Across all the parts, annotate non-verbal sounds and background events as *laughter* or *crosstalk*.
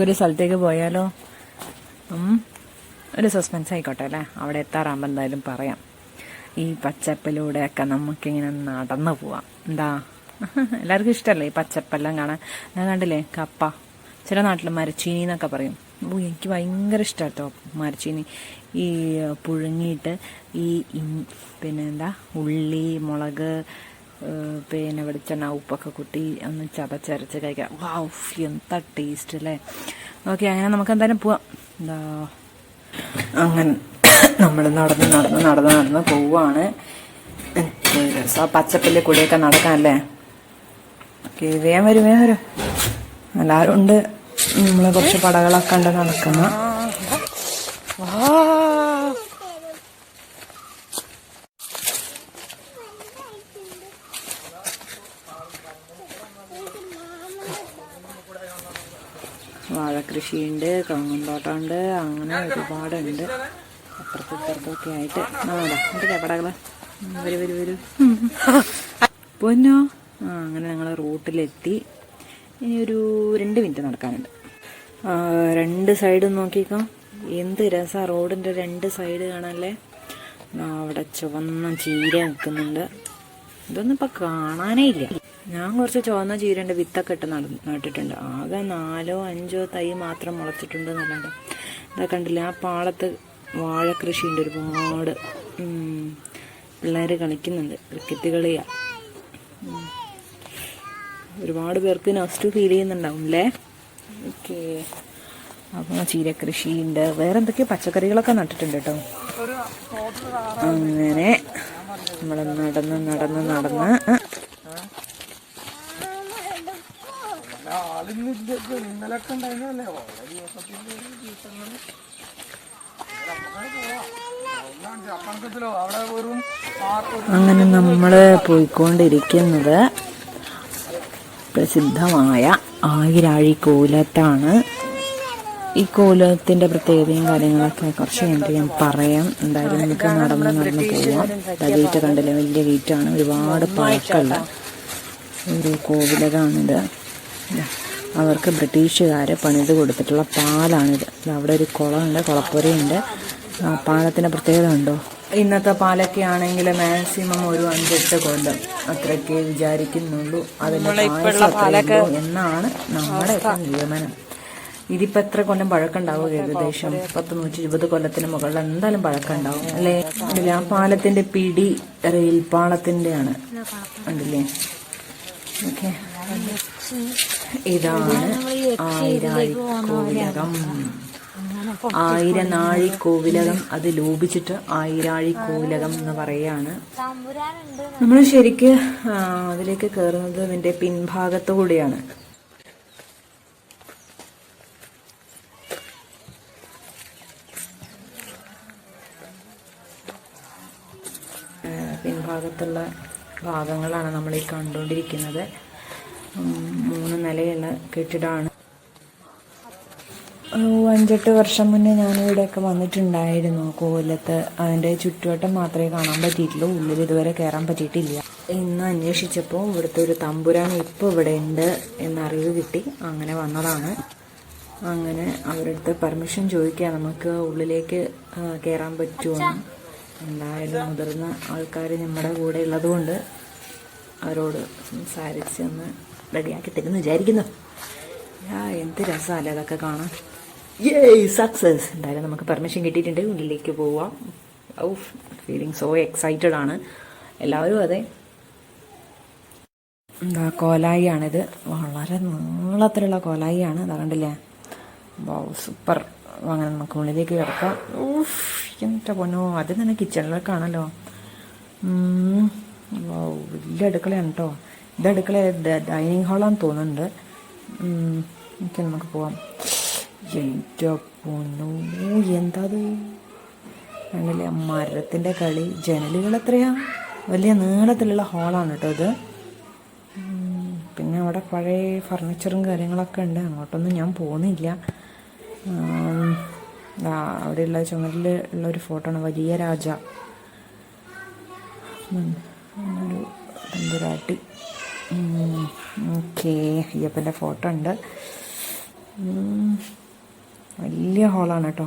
നമുക്കൊരു സ്ഥലത്തേക്ക് പോയാലോ. ഒരു സസ്പെൻസ് ആയിക്കോട്ടെ അല്ലേ? അവിടെ എത്താറാകുമ്പോൾ എന്തായാലും പറയാം. ഈ പച്ചപ്പിലൂടെയൊക്കെ നമുക്കിങ്ങനെ നടന്നു പോവാം. എന്താ? *laughs* എല്ലാവർക്കും ഇഷ്ടമല്ലേ ഈ പച്ചപ്പെല്ലാം കാണാൻ? ഞാൻ കണ്ടില്ലേ കപ്പ? ചില നാട്ടിൽ മരച്ചീനി എന്നൊക്കെ പറയും. ഓ എനിക്ക് ഭയങ്കര ഇഷ്ടമാണ് കേട്ടോ മരച്ചീനി. ഈ പുഴുങ്ങിയിട്ട് ഈ പിന്നെ എന്താ ഉള്ളി മുളക് പിന്നെ വെളിച്ചെണ്ണ ഉപ്പൊക്കെ കൂട്ടി ഒന്ന് ചതച്ചരച്ച് കഴിക്കാം. വാഫ് എന്താ ടേസ്റ്റ് അല്ലേ? ഓക്കെ അങ്ങനെ നമുക്ക് എന്തായാലും പോവാം. എന്താ അങ്ങനെ നമ്മൾ നടന്ന് നടന്ന് നടന്ന് നടന്ന് പോവാണ്. രസം പച്ചപ്പിന്റെ കൂടെയൊക്കെ ഓക്കെ വേഗം വരും വേഗം വരും. എല്ലാവരും ഉണ്ട്. നമ്മൾ കുറച്ച് പടകളൊക്കെ ഉണ്ട് നടക്കുന്ന. വാഴക്കൃഷിയുണ്ട് കാങ്ങുംതോട്ടമുണ്ട് അങ്ങനെ ഒരുപാടുണ്ട്. അപ്പുറത്തും ഇപ്പുറത്തൊക്കെ ആയിട്ട്. ആടാ എന്നിട്ട് പടകൾ. വരും വരും വരും. പൊന്നോ? ആ അങ്ങനെ ഞങ്ങൾ റൂട്ടിലെത്തി. ഇനി ഒരു രണ്ട് മിനിറ്റ് നടക്കാനുണ്ട്. രണ്ട് സൈഡും നോക്കിക്കോ. എന്ത് രസം റോഡിന്റെ രണ്ട് സൈഡ് കാണാല്ലേ? അവിടെ ചുവന്ന ചീര നിൽക്കുന്നുണ്ട്. ഇതൊന്നും ഇപ്പൊ കാണാനേ ഇല്ല. ഞാൻ കുറച്ച് ചുവന്ന ചീരേന്റെ വിത്തൊക്കെ ഇട്ട് നട നട്ടിട്ടുണ്ട്. ആകെ നാലോ അഞ്ചോ തൈ മാത്രം മുളച്ചിട്ടുണ്ട് എന്നല്ലാണ്ട്. ഇതാ കണ്ടില്ല ആ പാളത്ത് വാഴ കൃഷിയുണ്ട് ഒരുപാട് പിള്ളേർ കളിക്കുന്നുണ്ട്. ക്രിക്കറ്റ് കളിയാ. ഒരുപാട് പേർക്ക് നസ്റ്റ് ഫീൽ ചെയ്യുന്നുണ്ടാവും അല്ലേ ഓക്കെ. അപ്പോൾ ഉണ്ട് വേറെ എന്തൊക്കെയോ പച്ചക്കറികളൊക്കെ നട്ടിട്ടുണ്ട് കേട്ടോ. അങ്ങനെ. നമ്മൾ നടന്ന് നടന്ന് നടന്ന് അങ്ങനെ നമ്മൾ പോയിക്കൊണ്ടിരിക്കുന്നത് പ്രസിദ്ധമായ ആയിരാഴി കോലത്താണ്. ഈ കോലത്തിന്റെ പ്രത്യേകതയും കാര്യങ്ങളൊക്കെ കുറച്ച് കഴിഞ്ഞിട്ട് ഞാൻ പറയാം. എന്തായാലും നമുക്ക് നടന്ന് നടന്ന് പോവാം. ഗേറ്റ് കണ്ടില്ല? വലിയ ഗേറ്റാണ്. ഒരുപാട് പഴക്കമുള്ള ഒരു കോവിലതാണിത്. ദാ, അവർക്ക് ബ്രിട്ടീഷുകാർ പണിത് കൊടുത്തിട്ടുള്ള പാലാണിത്. അവിടെ ഒരു കുളമുണ്ട് കുളപ്പുരയുണ്ട്. പാലത്തിന്റെ പ്രത്യേകത ഉണ്ടോ ഇന്നത്തെ പാലൊക്കെ ആണെങ്കിൽ മാക്സിമം ഒരു അഞ്ചെട്ട് കൊല്ലം അത്രയ്ക്ക് വിചാരിക്കുന്നുള്ളൂ. അതിന്റെ എന്നാണ് നമ്മുടെ നിഗമനം. ഇതിപ്പോ എത്ര കൊല്ലം പഴക്കമുണ്ടാവും ഏകദേശം? പത്ത് നൂറ്റി ഇരുപത് കൊല്ലത്തിന് മുകളിൽ എന്തായാലും പഴക്കമുണ്ടാവും. അല്ലേ? ആ പാലത്തിന്റെ പിടി റെയിൽ പാളത്തിന്റെയാണ് ഉണ്ടല്ലേ ഓക്കെ. ഇതാണ് ആയിരാഴിക്കോവിലകം ആയിരനാഴി കോവിലകം അത് ലോപിച്ചിട്ട് ആയിരാഴി കോവിലകം എന്ന് പറയാണ്. നമ്മൾ ശരിക്ക് അതിലേക്ക് കയറുന്നത് ഇതിന്റെ പിൻഭാഗത്തുകൂടിയാണ് പിൻഭാഗത്തുള്ള ഭാഗങ്ങളാണ് നമ്മൾ ഈ കണ്ടുകൊണ്ടിരിക്കുന്നത്. മൂന്ന് നിലയുള്ള കെട്ടിടമാണ്. അഞ്ചെട്ട് വർഷം മുന്നേ ഞാനിവിടെയൊക്കെ വന്നിട്ടുണ്ടായിരുന്നു കോലത്ത് അതിന്റെ ചുറ്റുവട്ടം മാത്രമേ കാണാൻ പറ്റിയിട്ടുള്ളൂ. ഉള്ളിൽ ഇതുവരെ കയറാൻ പറ്റിയിട്ടില്ല. ഇന്ന് അന്വേഷിച്ചപ്പോൾ ഇവിടുത്തെ ഒരു തമ്പുരാൻ ഇപ്പോൾ ഇവിടെ ഉണ്ട് എന്നറിവ് കിട്ടി. അങ്ങനെ വന്നതാണ്. അങ്ങനെ അവരുടെ പെർമിഷൻ ചോദിക്കുക നമുക്ക് ഉള്ളിലേക്ക് കയറാൻ പറ്റുമോ എന്തായാലും മുതിർന്ന ആൾക്കാർ നമ്മുടെ കൂടെ ഉള്ളതുകൊണ്ട് അവരോട് സംസാരിച്ച് ഒന്ന് റെഡിയാക്കി തരുമെന്ന് വിചാരിക്കുന്നു. യാ എന്ത് രസമല്ലേ അതൊക്കെ കാണാൻ. ഏയ് സക്സസ് എന്തായാലും നമുക്ക് പെർമിഷൻ കിട്ടിയിട്ടുണ്ട്. ഉള്ളിലേക്ക് പോവാം. ഔ ഫീലിംഗ് സോ എക്സൈറ്റഡ് ആണ്. എല്ലാവരും അതെ. എന്താ കോലായിയാണിത്. വളരെ നീളത്തിലുള്ള കോലായിയാണ്. അതാ കണ്ടില്ലേ? സൂപ്പർ അങ്ങനെ നമുക്ക് ഉള്ളിലേക്ക് കിടക്കാം. ഊഫ് എന്താ പൊന്നോ അത് തന്നെ കിച്ചണിലൊക്കെ ആണല്ലോ ഉം. വൗ വലിയ അടുക്കളയാണ് കേട്ടോ ഇത് അടുക്കള ഡൈനിങ് ഹാളാന്ന് തോന്നുന്നുണ്ട്. ഓക്കെ നമുക്ക് പോവാം. എന്റെ പൊന്നു എന്താ അത് കണ്ടില്ലേ മരത്തിന്റെ കളി. ജനലുകൾ എത്രയാ? വലിയ നീളത്തിലുള്ള ഹാളാണ് കേട്ടോ ഇത്. പിന്നെ അവിടെ പഴയ ഫർണിച്ചറും കാര്യങ്ങളൊക്കെ ഉണ്ട്. അങ്ങോട്ടൊന്നും ഞാൻ പോകുന്നില്ല. അവിടെയുള്ള ചുമരിൽ ഉള്ള ഒരു ഫോട്ടോ ആണ് വലിയ രാജ. ഒരു തമ്പുരാട്ടി ഓക്കെ അയ്യപ്പന്റെ ഫോട്ടോ ഉണ്ട്. വലിയ ഹോളാണ് കേട്ടോ.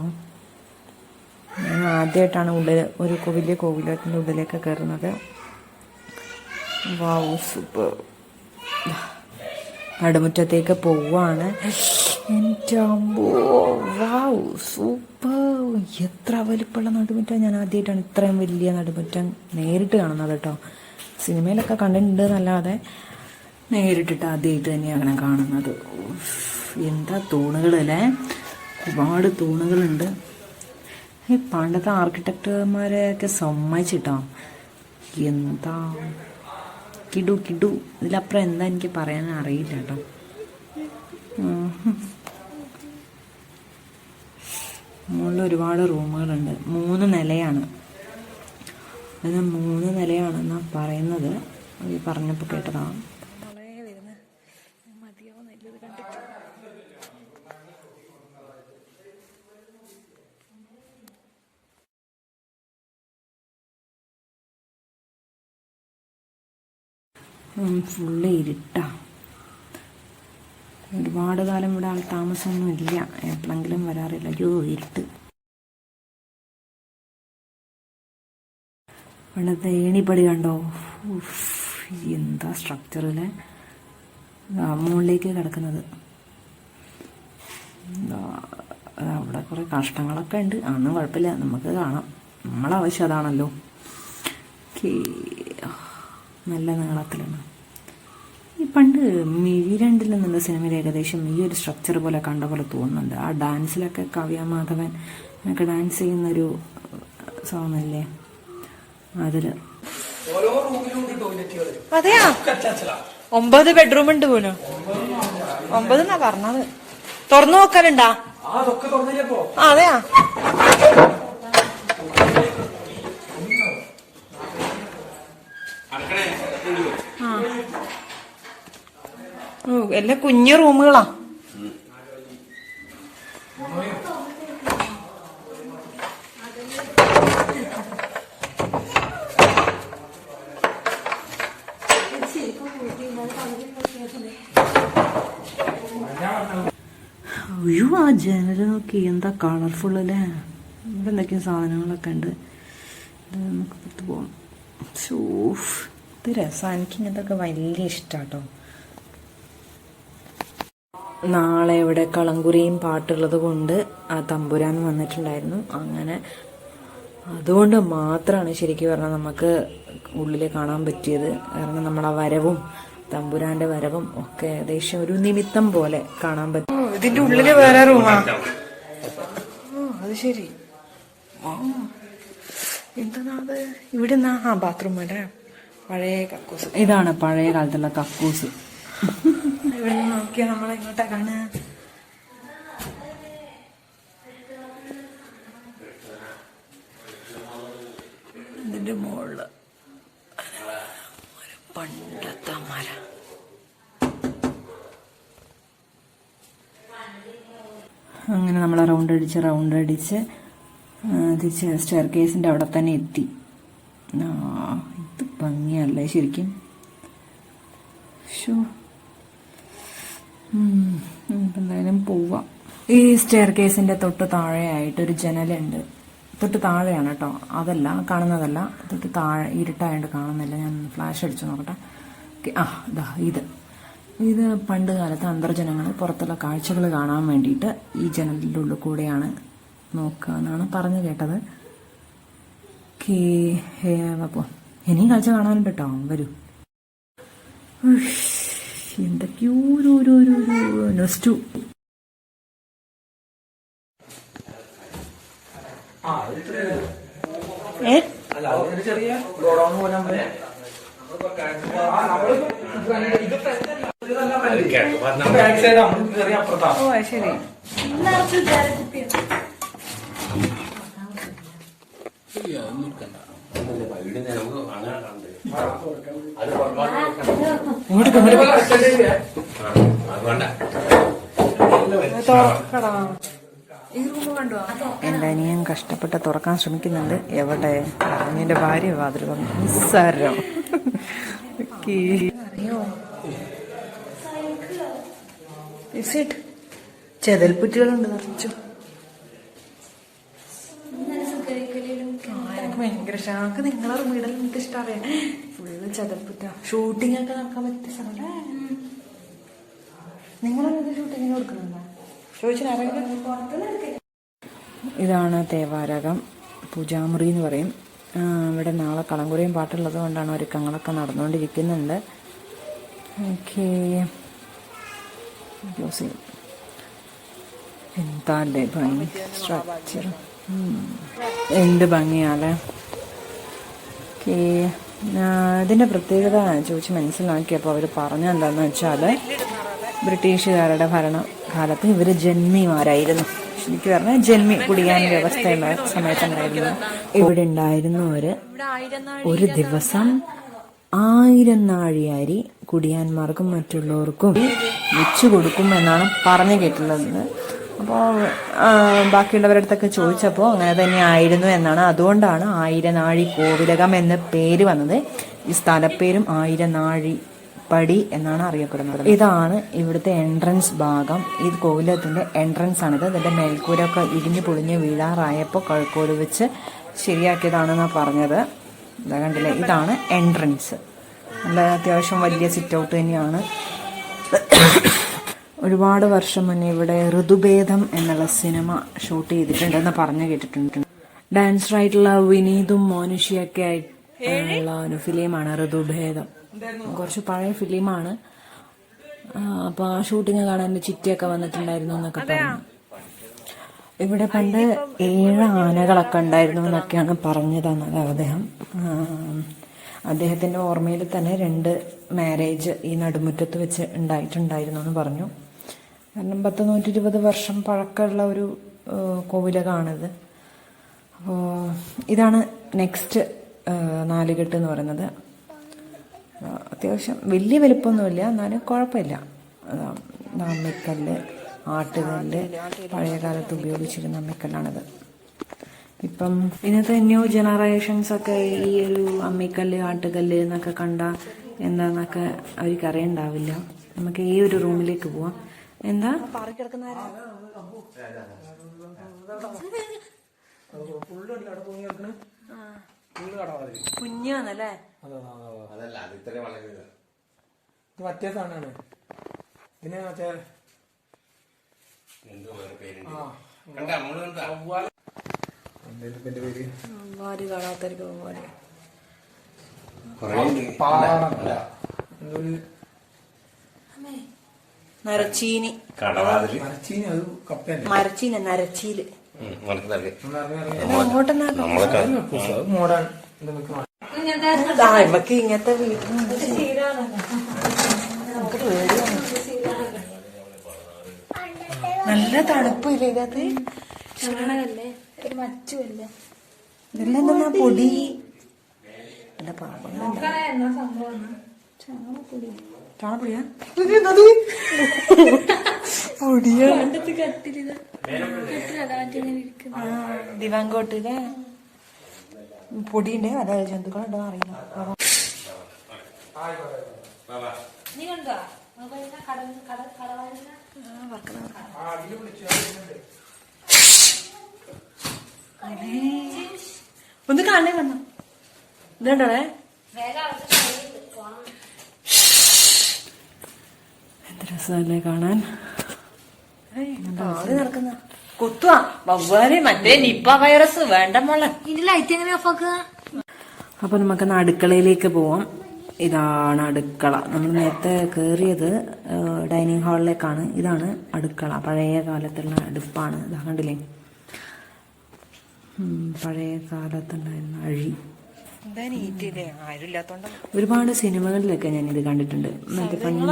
ഞാൻ ആദ്യമായിട്ടാണ് ഉള്ളിൽ ഒരു വലിയ കോവിലത്തിന്റെ ഉള്ളിലേക്ക് കയറുന്നത്. വാവ് സൂപ്പർ നടുമുറ്റത്തേക്ക് പോവാണ്. എന്റെ അമ്പോ വാവ് സൂപ്പർ എത്ര വലിപ്പമുള്ള നടുമുറ്റം ഞാൻ ആദ്യമായിട്ടാണ്. ഇത്രയും വലിയ നടുമുറ്റം നേരിട്ട് കാണുന്നത് കേട്ടോ. സിനിമയിലൊക്കെ കണ്ടിട്ടുണ്ട് എന്നല്ലാതെ നേരിട്ടിട്ട് ആദ്യമായിട്ട് തന്നെയാണ് കാണുന്നത്. എന്താ തൂണുകളല്ലേ? ഒരുപാട് തൂണുകളുണ്ട്. ഈ പണ്ടത്തെ ആർക്കിടെക്ടർമാരെയൊക്കെ സമ്മതിച്ചിട്ടോ? എന്താ? കിടു കിടു. ഇതിലപ്പുറം എന്താ എനിക്ക് പറയാൻ അറിയില്ല കേട്ടോ. മുകളിൽ ഒരുപാട് റൂമുകളുണ്ട്. മൂന്ന് നിലയാണ്. അത് മൂന്ന് നിലയാണെന്നാണ് പറയുന്നത്. ഈ പറഞ്ഞപ്പോൾ കേട്ടതാണ്. ഫുള്ള് ഇരുട്ടാണ് ഒരുപാട് കാലം ഇവിടെ ആൾ താമസമൊന്നും ഇല്ല. എപ്പോഴെങ്കിലും വരാറില്ല. അയ്യോ ഇരുട്ട്. ഇവിടുത്തെ ഏണിപ്പടി കണ്ടോ? എന്താ സ്ട്രക്ചറിലെ മുകളിലേക്ക് കിടക്കുന്നത്. അവിടെ കുറേ കഷ്ടങ്ങളൊക്കെ ഉണ്ട്. അതൊന്നും കുഴപ്പമില്ല. നമുക്ക് കാണാം. നമ്മളാവശ്യം അതാണല്ലോ. നല്ല നീളത്തിലാണ്. ഈ പണ്ട് മിഴി രണ്ടിൽ നിന്നുള്ള സിനിമയിൽ ഏകദേശം ഈ ഒരു സ്ട്രക്ചർ പോലെ കണ്ട പോലെ തോന്നുന്നുണ്ട്. ആ ഡാൻസിലൊക്കെ കവ്യ മാധവൻ ഒക്കെ ഡാൻസ് ചെയ്യുന്നൊരു സോങ് അല്ലേ? അതിൽ. ഓരോ റൂമിലും ടോയ്ലറ്റുകൾ അതെയാ? ഒമ്പത് ബെഡ്റൂം ഉണ്ട് പോലും. ഒമ്പത് എന്നാ പറഞ്ഞത്? തുറന്നു നോക്കലുണ്ടാ? അതെയാ? ആ. എല്ലാം കുഞ്ഞു റൂമുകളാ. അയ്യോ ആ ജനൽ നോക്കി എന്താ കളർഫുൾ അല്ലേ? ഇവിടെ എന്തൊക്കെയോ സാധനങ്ങളൊക്കെ ഉണ്ട്. നമുക്ക് പുറത്ത് പോവാം. സൂഫ് ഇത് രസം. എനിക്ക് ഇങ്ങനത്തൊക്കെ വലിയ ഇഷ്ടാട്ടോ. നാളെ ഇവിടെ കളങ്കുരിയും പാട്ടുള്ളത് കൊണ്ട് ആ തമ്പുരാൻ വന്നിട്ടുണ്ടായിരുന്നു. അങ്ങനെ അതുകൊണ്ട് മാത്രമാണ് ശരിക്കും പറഞ്ഞാൽ നമുക്ക് ഉള്ളിൽ കാണാൻ പറ്റിയത്. കാരണം നമ്മളെ വരവും തമ്പുരാന്റെ വരവും ഒക്കെ ഏകദേശം ഒരു നിമിത്തം പോലെ കാണാൻ പറ്റും. ഇതിന്റെ ഉള്ളിൽ വേറെ റൂമാ? അത് ശരി. എന്താണത് ഇവിടെ ആ ബാത്റൂം അല്ലേ പഴയ കക്കൂസ്. ഇതാണ് പഴയ കാലത്തുള്ള കക്കൂസ്. ഇവിടെ നോക്കിയാ നമ്മളെ ഇങ്ങോട്ടാ കാണുക. ഒരു പണ്ടത്തെ മരം. അങ്ങനെ നമ്മൾ റൗണ്ട് അടിച്ച് റൗണ്ട് അടിച്ച് തിരിച്ച് സ്റ്റെയർ കേസിന്റെ അവിടെ തന്നെ എത്തി. ഇത് ഭംഗിയല്ലേ ശരിക്കും? ഷോ എന്തായാലും പോവാം ഈ സ്റ്റെയർ കേസിന്റെ തൊട്ട് താഴെയായിട്ട് ഒരു ജനലുണ്ട് തൊട്ട് താഴെയാണ് കേട്ടോ അതല്ല കാണുന്നതല്ല തൊട്ട് താഴെ ഇരുട്ടായതുകൊണ്ട് കാണുന്നില്ല ഞാൻ ഫ്ലാഷ് അടിച്ചു നോക്കട്ടെ ആ ഇതാ ഇത് ഇത് പണ്ട് കാലത്ത് അന്തർജനങ്ങൾ പുറത്തുള്ള കാഴ്ചകൾ കാണാൻ വേണ്ടിയിട്ട് ഈ ജനലിന്റെ ഉള്ളിൽ കൂടെയാണ് നോക്കുക എന്നാണ് പറഞ്ഞു കേട്ടത് കേ അപ്പോൾ ഇനിയും കാഴ്ച കാണാനുണ്ട് കേട്ടോ വരൂ എന്തൊക്കെയോ ഒരു ഒരു ഒരു നൊസ്റ്റു ആ അത് ഇത്രയേ ഉള്ളൂ. ഏ അല്ല അതൊരു ചെറിയ ഗോഡൌൺ പോലെ നമ്മൾ ആ, നമ്മൾ ഇത് എന്റെ അനിയൻ കഷ്ടപ്പെട്ട് തുറക്കാൻ ശ്രമിക്കുന്നുണ്ട്. എവിടെ അനിയന്റെ ഭാര്യ വാതിൽ വന്നു നിസ്സാരം. അറിയോ? ചെതൽപ്പുറ്റുകളുണ്ട് നിറച്ചു. ഭയങ്കര ഇഷ്ടമാണ് നിങ്ങളെ വീടിൽ എനിക്ക് ഇഷ്ടമറിയാം ഫുള്ള് ചെതൽപ്പുറ്റ ഷൂട്ടിംഗ് ഒക്കെ നടക്കാൻ പറ്റിയ സ്ഥലം. നിങ്ങളത് ഷൂട്ടിങ്ങിന് കൊടുക്കുന്നുണ്ടോ ഇതാണ് തേവാരകം പൂജാമുറി എന്ന് പറയും. ഇവിടെ നാളെ കളങ്കുറിയും പാട്ടുള്ളത് കൊണ്ടാണ് ഒരുക്കങ്ങളൊക്കെ നടന്നുകൊണ്ടിരിക്കുന്നുണ്ട്. ഓക്കേ. എന്താല്ലേ ഭംഗി? സ്ട്രക്ചർ എന്ത് ഭംഗിയാലേ ഓക്കേ. ഇതിന്റെ പ്രത്യേകത ചോദിച്ച് മനസ്സിലാക്കിയപ്പോൾ അവർ പറഞ്ഞെന്താന്ന് വെച്ചാൽ ബ്രിട്ടീഷുകാരുടെ ഭരണകാലത്ത് ഇവർ ജന്മിമാരായിരുന്നു. ശരിക്കും പറഞ്ഞാൽ ജന്മി കുടിയാൻ വ്യവസ്ഥ സമയത്തുണ്ടായിരുന്നു. ഇവിടെ ഉണ്ടായിരുന്നവർ ഒരു ദിവസം ആയിരം നാഴിയാരി കുടിയാന്മാർക്കും മറ്റുള്ളവർക്കും വെച്ചു കൊടുക്കും എന്നാണ് പറഞ്ഞു കേട്ടുള്ളത് അപ്പോൾ ബാക്കിയുള്ളവരുടെ അടുത്തൊക്കെ ചോദിച്ചപ്പോൾ അങ്ങനെ തന്നെ ആയിരുന്നു എന്നാണ്. അതുകൊണ്ടാണ് ആയിരനാഴി കോവിലകം എന്ന പേര് വന്നത്. ഈ സ്ഥലപ്പേരും ആയിരനാഴി പടി എന്നാണ് അറിയപ്പെടുന്നത്. ഇതാണ് ഇവിടുത്തെ എൻട്രൻസ് ഭാഗം. ഈ കോവിലത്തിന്റെ എൻട്രൻസ് ആണിത്. ഇതിന്റെ മേൽക്കൂരൊക്കെ ഇടിഞ്ഞു പൊളിഞ്ഞ് വീഴാറായപ്പോൾ കഴുക്കോൽ വെച്ച് ശരിയാക്കിയതാണെന്നാണ് പറഞ്ഞത്. ഇതാ കണ്ടില്ലേ? ഇതാണ് എൻട്രൻസ് നല്ല അത്യാവശ്യം വലിയ സിറ്റ് ഔട്ട് തന്നെയാണ്. ഒരുപാട് വർഷം മുന്നേ ഇവിടെ ഋതുഭേദം എന്നുള്ള സിനിമ ഷൂട്ട് ചെയ്തിട്ടുണ്ടെന്ന് പറഞ്ഞു കേട്ടിട്ടുണ്ട്. ഡാൻസർ ആയിട്ടുള്ള വിനീതും മോനുഷിയൊക്കെ ആയിട്ടുള്ള ഒരു ഫിലിമാണ് ഋതുഭേദം. കുറച്ച് പഴയ ഫിലിമാണ്. അപ്പോൾ ആ ഷൂട്ടിങ് കാണാൻ ചിറ്റിയൊക്കെ വന്നിട്ടുണ്ടായിരുന്നു എന്നൊക്കെ പറഞ്ഞു. ഇവിടെ പണ്ട് ഏഴ് ആനകളൊക്കെ ഉണ്ടായിരുന്നു എന്നൊക്കെയാണ് പറഞ്ഞു തന്നത് അദ്ദേഹം. അദ്ദേഹത്തിന്റെ ഓർമ്മയിൽ തന്നെ രണ്ട് മാരേജ് ഈ നടുമുറ്റത്ത് വെച്ച് ഉണ്ടായിട്ടുണ്ടായിരുന്നു എന്ന് പറഞ്ഞു. കാരണം പത്ത് നൂറ്റി ഇരുപത് വർഷം പഴക്കമുള്ള ഒരു കോവിലകാണിത്. അപ്പോൾ ഇതാണ് നെക്സ്റ്റ് നാലുകെട്ട് എന്ന് പറയുന്നത്. അത്യാവശ്യം വലിയ വലിപ്പമൊന്നുമില്ല എന്നാലും കുഴപ്പമില്ല. അമ്മിക്കല്ല് ആട്ടുകല്ല് പഴയ കാലത്ത് ഉപയോഗിച്ചിരുന്ന അമ്മിക്കല്ലാണിത്. ഇപ്പം ഇന്നത്തെ ന്യൂ ജനറേഷൻസ് ഒക്കെ ഈ ഒരു അമ്മിക്കല്ല് ആട്ടുകല്ല് എന്നൊക്കെ കണ്ട എന്താന്നൊക്കെ അവർക്ക് അറിയണ്ടാവില്ല. നമുക്ക് ഈ ഒരു റൂമിലേക്ക് പോവാം. എന്താ? കുഞ്ഞാന്നല്ലേ? അതല്ല അത് ഇത് മറ്റേ സാധനമാണ്. ഇതിന് മറ്റേ എന്തോ വേറെ പേരുണ്ട്. കണ്ട നമ്മൾ കണ്ടാ? പേര്? നരച്ചീനി. അത് കപ്പയല്ലേ? മരച്ചീന നരച്ചീൽ. അങ്ങോട്ടെന്നാ നമ്മളെ നമുക്ക് ഇങ്ങനത്തെ നല്ല തണുപ്പില്ലേ ഇതിനകത്ത്? ചാണകല്ലേ ഒരു മച്ചുമല്ലേ? ഇതെല്ലാം എന്താ പൊടി. എന്റെ ചാണപ്പൊടിയാ ഇതെന്നത്? പൊടിയാ? പണ്ടത്തെ കട്ടിലിത്. കട്ടിലല്ല മറ്റേ ഇങ്ങനെ ഇരിക്കുന്നത് ആ, ദിവാങ്കോട്ടിലെ? പൊടിയുണ്ട്. അതായത് ജന്തുക്കളുണ്ടോ അറിയില്ല. നീ കണ്ടോ ഒന്ന് കാണേ വന്നു. പോണം. എന്ത് രസമല്ലേ കാണാൻ? നടക്കുന്ന. കുത്തുവാ. വവ്വാൽ മറ്റേ നിപ്പ വൈറസ്. വേണ്ട മോളെ. ലൈറ്റ് എങ്ങനെ ഓഫ് ആക്കുക അപ്പൊ നമുക്ക് അടുക്കളയിലേക്ക് പോവാം. ഇതാണ് അടുക്കള. നമ്മൾ നേരത്തെ കയറിയത് ഡൈനിങ് ഹാളിലേക്കാണ് ഇതാണ് അടുക്കള. പഴയ കാലത്തുള്ള അടുപ്പാണ്. ഇതാ കണ്ടില്ലേ? പഴയ കാലത്തുണ്ടായിരുന്ന അഴി ഒരുപാട് സിനിമകളിലൊക്കെ ഞാൻ ഇത് കണ്ടിട്ടുണ്ട്. മറ്റേ പണ്ട്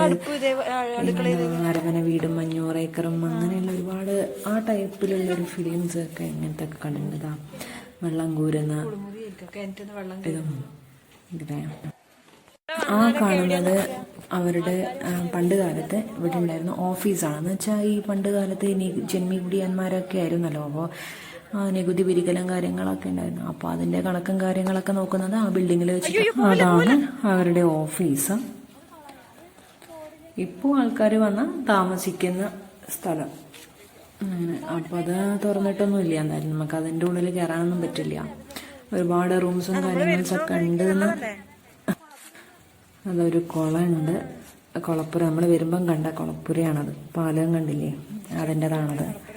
അരവന വീടും മഞ്ഞോറേക്കറും ഏക്കറും അങ്ങനെയുള്ള ഒരുപാട് ആ ടൈപ്പിലുള്ള ഒരു ഫിലിംസ് ഒക്കെ ഇങ്ങനത്തെ ഒക്കെ കണ്ടിട്ടുണ്ട് വെള്ളം കൂരുന്ന ആ കാണുന്നത് അവരുടെ പണ്ട് കാലത്ത് ഇവിടെ ഉണ്ടായിരുന്ന ഓഫീസാണ് എന്ന് വെച്ചാൽ ഈ പണ്ട് കാലത്ത് ഇനി ജന്മികുടിയന്മാരൊക്കെ ജന്മി കുടിയന്മാരൊക്കെ ആയിരുന്നല്ലോ. അപ്പോൾ നികുതി പിരിക്കലും കാര്യങ്ങളൊക്കെ ഉണ്ടായിരുന്നു. അപ്പോൾ അതിന്റെ കണക്കും കാര്യങ്ങളൊക്കെ നോക്കുന്നത് ആ ബിൽഡിങ്ങിൽ വെച്ചിട്ട് അതാണ് അവരുടെ ഓഫീസ് ഇപ്പോൾ ആൾക്കാർ വന്ന താമസിക്കുന്ന സ്ഥലം. അങ്ങനെ. അപ്പോൾ അത് തുറന്നിട്ടൊന്നുമില്ല. എന്തായാലും നമുക്ക് അതിന്റെ ഉള്ളിൽ കയറാനൊന്നും പറ്റില്ല. ഒരുപാട് റൂംസും കാര്യങ്ങളൊക്കെ ഉണ്ട് അതൊരു കുളമുണ്ട് കുളപ്പുര. നമ്മൾ വരുമ്പം കണ്ട കുളപ്പുരയാണത്. പാലം കണ്ടില്ലേ? അതിന്റെതാണത്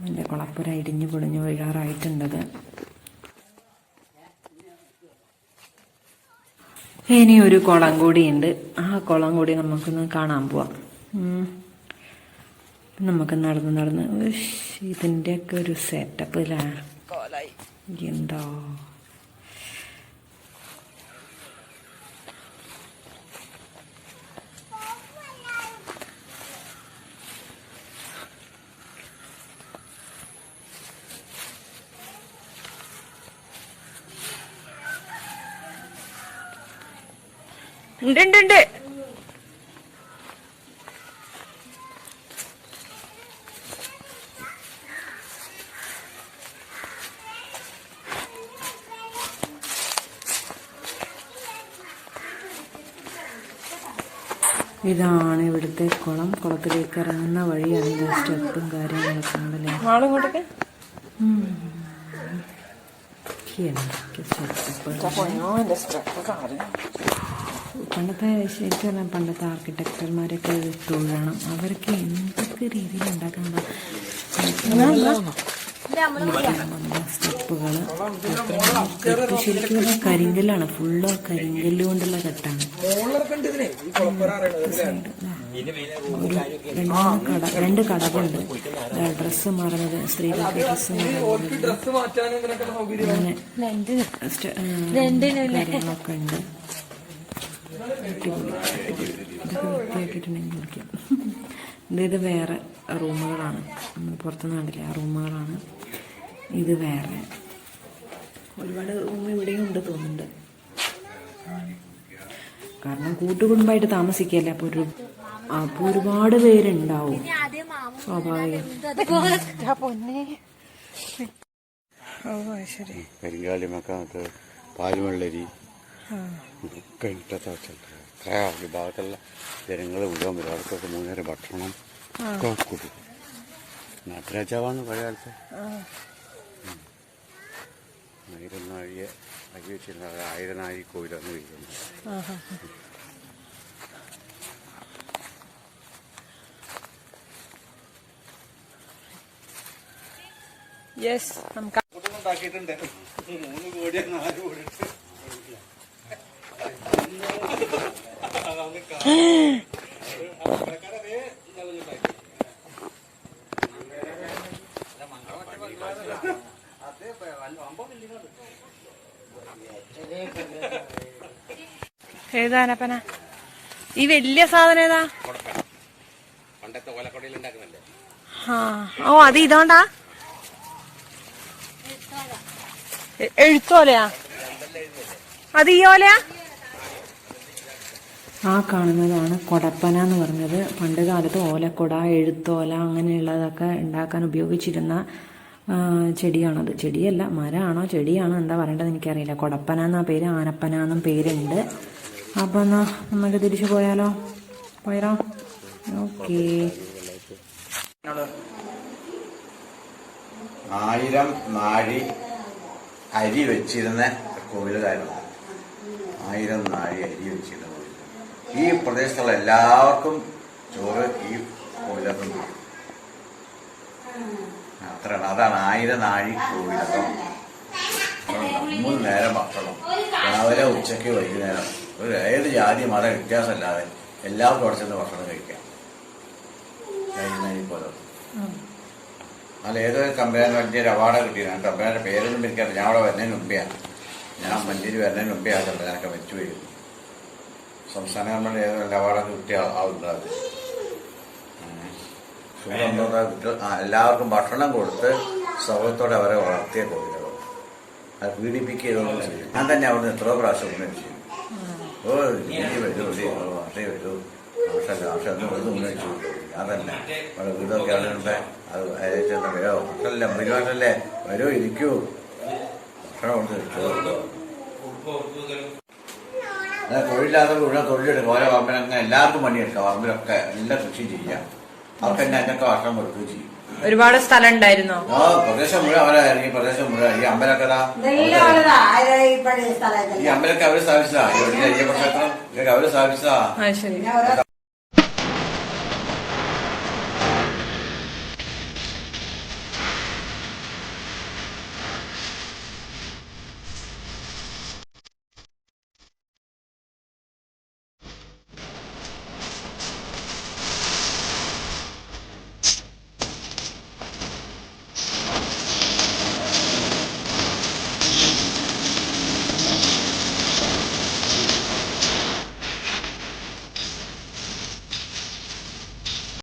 അതിന്റെ കുളപ്പുര ഇടിഞ്ഞു പൊളിഞ്ഞു വീഴാറായിട്ടുണ്ടത് ഇനി ഒരു കുളം കൂടിയുണ്ട്. ആ കുളം കൂടി നമുക്കൊന്ന് കാണാൻ പോവാം. നമുക്ക് നടന്ന് നടന്ന് ഇതിന്റെയൊക്കെ ഒരു സെറ്റപ്പ് അല്ലേ എന്താ? ഉണ്ട് ഉണ്ട് ഉണ്ട്. ഇതാണ് ഇവിടുത്തെ കുളം. കുളത്തിലേക്ക് ഇറങ്ങുന്ന വഴിയാണ് ഇത് സ്റ്റെപ്പും കാര്യങ്ങളൊക്കെ ഉണ്ടല്ലേ? നാളിങ്ങോട്ടൊക്കെ എന്തൊക്കെ സ്റ്റെപ്പ് പണ്ടത്തെ ശരിക്കും പറഞ്ഞാൽ പണ്ടത്തെ ആർക്കിടെക്ചർമാരൊക്കെ തൊഴിലാണ്. അവരൊക്കെ അവർക്ക് എന്തൊക്കെ രീതിയിൽ ഉണ്ടാക്കുന്നത് സ്റ്റെപ്പുകൾ ശരിക്കും പറഞ്ഞാൽ കരിങ്കല്ലാണ്. ഫുള്ള് കരിങ്കല്ല് കൊണ്ടുള്ള കെട്ടാണ്. രണ്ട് മൂന്ന് കട രണ്ട് കടകളുണ്ട്. ഡ്രസ്സ് മാറുന്നത് സ്ത്രീകൾക്ക് ഡ്രസ്സ് മാറുന്നത്. അങ്ങനെ കാര്യങ്ങളൊക്കെ ഉണ്ട്. ഇതൊക്കെ വൃത്തിയാക്കിയിട്ടുണ്ടെങ്കിൽ വിളിക്കാം ഇത് വേറെ റൂമുകളാണ്. പുറത്തുനിന്ന് കണ്ടില്ലേ ആ റൂമുകളാണ്. ഇത് വേറെ. ഒരുപാട് റൂം ഇവിടെയും ഉണ്ട് തോന്നുന്നുണ്ട്. കാരണം കൂട്ടുകുടുംബമായിട്ട് താമസിക്കല്ലേ അപ്പോൾ ഒരു അപ്പോൾ ഒരുപാട് പേരുണ്ടാവും. സ്വാഭാവികം. കരിങ്കാലി മക്കാമത്ത് പാലുവെള്ളരി ഒക്കെ ഇട്ടത്തെ എത്ര വിഭാഗത്തുള്ള ജനങ്ങൾ മുഴുവൻ ഒരാൾക്കൊക്കെ മൂന്നേരം ഭക്ഷണം ഒക്കെ കൊടുക്കും. നാട്ടുരാജാവാണ് പഴയ കാലത്ത്. ആയിരം നാഴിയെ അരി വെച്ചിരുന്ന ആയിരനാഴി കോയിലാണ് വീഴുന്നത് യെസ് നമുക്ക് ഉണ്ടാക്കിയിട്ടുണ്ട്. മൂന്ന് കോടി നാല് കോടി ഏതാനപ്പന ഈ വലിയ സാധനം ഏതാ? പണ്ടത്തെ ഓലക്കൊടിയിൽ ഉണ്ടാക്കുന്നില്ലേ ആ ഓ അത് ഇതോണ്ടാ? എഴുത്തോലയാ? അത് ഈ ഓലയാ? ആ കാണുന്നതാണ് കൊടപ്പന എന്ന് പറഞ്ഞത്. പണ്ട് കാലത്ത് ഓലക്കൊട എഴുത്തോല അങ്ങനെയുള്ളതൊക്കെ ഉണ്ടാക്കാൻ ഉപയോഗിച്ചിരുന്ന ചെടിയാണത്. ചെടിയല്ല മരമാണോ? ചെടിയാണോ? എന്താ പറയേണ്ടത് എനിക്കറിയില്ല. കൊടപ്പന എന്നാ പേര്? ആനപ്പന എന്നും പേരുണ്ട്. അപ്പം എന്നാൽ നമുക്ക് തിരിച്ചു പോയാലോ? പോയാലോ ഓക്കേ. ആയിരം നാഴി അരി വെച്ചിരുന്ന കോവിലുകാരുണ്ട് ആയിരം നാഴി അരി വെച്ചിരുന്ന ഈ പ്രദേശത്തുള്ള എല്ലാവർക്കും ചോറ് ഈ കോവിലകം. അത്രയാണ്. അതാണ് ആയിരം നാഴി കോവിലകം മൂന്ന് നേരം ഭക്ഷണം രാവിലെ ഉച്ചയ്ക്ക് വൈകുന്നേരം. ഒരു ഏത് ജാതി മത വ്യത്യാസമല്ലാതെ എല്ലാവർക്കും അവിടെ ചെന്ന് ഭക്ഷണം കഴിക്കാം. അല്ല ഏതോ കമ്പനി വലിയൊരു അവാർഡ് കിട്ടിയിരുന്നു കമ്പനിയുടെ പേരൊന്നും എനിക്കറിയാം ഞാൻ അവിടെ വരുന്നതിന് മുമ്പെയാണ് ഞാൻ മഞ്ചേരി വരുന്നതിന് മുമ്പേ ആ തമ്പുരാനൊക്കെ മരിച്ചു പോയിരുന്നു സംസ്ഥാന ഗവൺമെന്റ് ഏതോ വല്ല അവാർഡൊക്കെ കിട്ടിയ ആളുണ്ട് അത് സുഖം എല്ലാവർക്കും ഭക്ഷണം കൊടുത്ത് സൗഹൃദത്തോടെ അവരെ വളർത്തിയ കോഴികൾ അത്. പീഡിപ്പിക്കുകയൊന്നും ചെയ്യും ഞാൻ തന്നെ അവിടുന്ന് എത്രയോ പ്രാവശ്യം ഉന്നയിച്ചു ഓ ഇനി വരൂ ഭാഷയെ ഭാഷ വരൂ. ഭാഷ ഭാഷ ഒന്നും ഒന്നും ചെയ്യും ഞാൻ തന്നെ നമ്മുടെ വീടൊക്കെ ആളുകളുടെ അത് അയച്ചെന്ന വരോ ഭക്ഷണമല്ലേ അമ്പരുവാനല്ലേ വരൂ ഇരിക്കൂ. ഭക്ഷണം കൊടുത്ത് ഇരിക്കൂ അല്ല തൊഴിലില്ലാത്ത മുഴുവൻ തൊഴിലെടുക്കുക. ഓരോ പറമ്പിലൊക്കെ എല്ലാവർക്കും പണിയെടുക്കാം പറമ്പിലൊക്കെ എല്ലാ കൃഷി ചെയ്യാം അവർക്ക് തന്നെ അതിനൊക്കെ ഭക്ഷണം കൊടുക്കുകയും ചെയ്യും. ഒരുപാട് സ്ഥലം ഉണ്ടായിരുന്നു ആ പ്രദേശം മുഴുവൻ അവരായിരുന്നു ഈ പ്രദേശം മുഴുവൻ. ഈ അമ്പലൊക്കെ ഈ അമ്പലൊക്കെ അവർ സ്ഥാപിച്ചതാ. ഈ വലിയ അയ്യപ്പ ക്ഷേത്രം. ഇതൊക്കെ അവർ സ്ഥാപിച്ചതാ. ശരി.